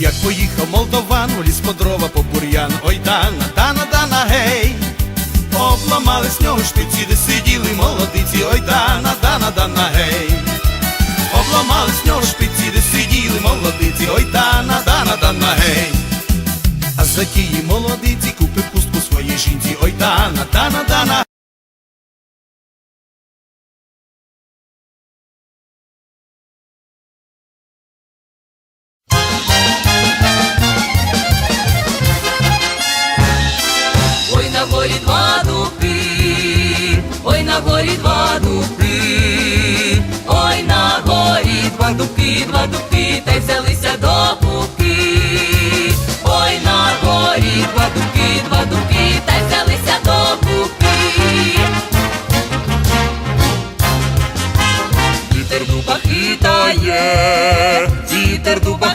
Як поїхав молдован, у ліс по дрова по бур'ян, ой дана, дана, дана, гей. Обламали з нього шпиці, де сиділи молодиці, ой дана, дана, дана, гей. Обламали з нього шпиці, де сиділи молодиці, ой дана, дана, дана, гей. А за тії молодиці купив хустку своїй жінці, ой дана, дана, дана. Горі два дубки, ой на горі два дубки, два дубки, та й взялися до кубки. Ой на горі два дубки, два дубки, та й взялися до кубки. Вітер дуба хитає, вітер дуба